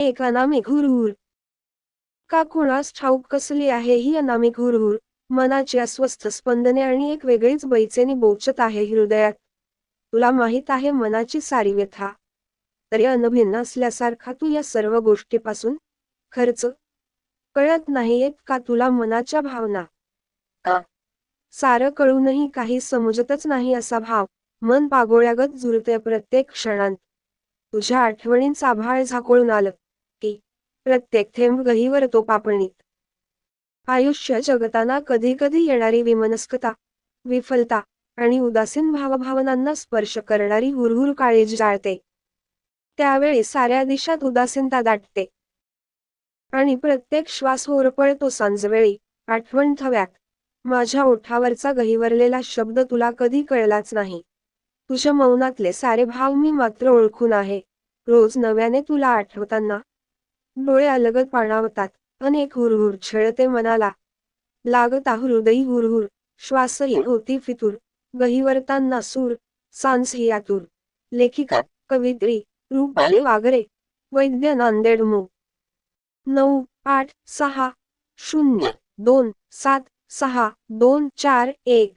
एक अनामिक हुरहुर. का कुणास ठाऊक कसली आहे ही अनामिक हुरहुर? मनाची अस्वस्थ स्पंदने आणि एक वेगळीच बैचेनी बोचत आहे हृदयात. तुला माहीत आहे मनाची सारी व्यथा. तरी अनभिन्न असल्यासारखा तू या सर्व गोष्टीपासून खर्च? कळत नाहीयेत का तुला मनाच्या भावना? सारं कळूनही काही समजतच नाही असा भाव. मन पागोळ्यागत झुरते प्रत्येक क्षणांत. तुझ्या आठवणींचा आभाळ झाकोळून आलं. प्रत्येक थेंब गहीवर तो पापणीत. आयुष्य जगताना कधी कधी येणारी विमनस्कता विफलता आणि उदासीन भावभावनांना स्पर्श करणारी हुरहुर काळीज जाळते. त्यावेळी साऱ्या दिशात उदासीनता दाटते. आणि प्रत्येक श्वास होरपळतो सांजवेळी आठवण थव्यात. माझ्या ओठावरचा गहिवरलेला शब्द तुला कधी कळलाच नाही. तुझ्या मौनातले सारे भाव मी मात्र ओळखून आहे. रोज नव्याने तुला आठवताना डोळे अलगद पाणावतात. अनेक हुरहुर छळते मनाला. लागता हृदयी हुरहुर. श्वासही होती फितूर. गहिवरतांना सूर. सांस ही आतूर. लेखिका कवित्री रूपाली वागरे. वैद्य नांदेड मू. नऊ आठ सहा शून्य दोन सात सहा दोन चार एक.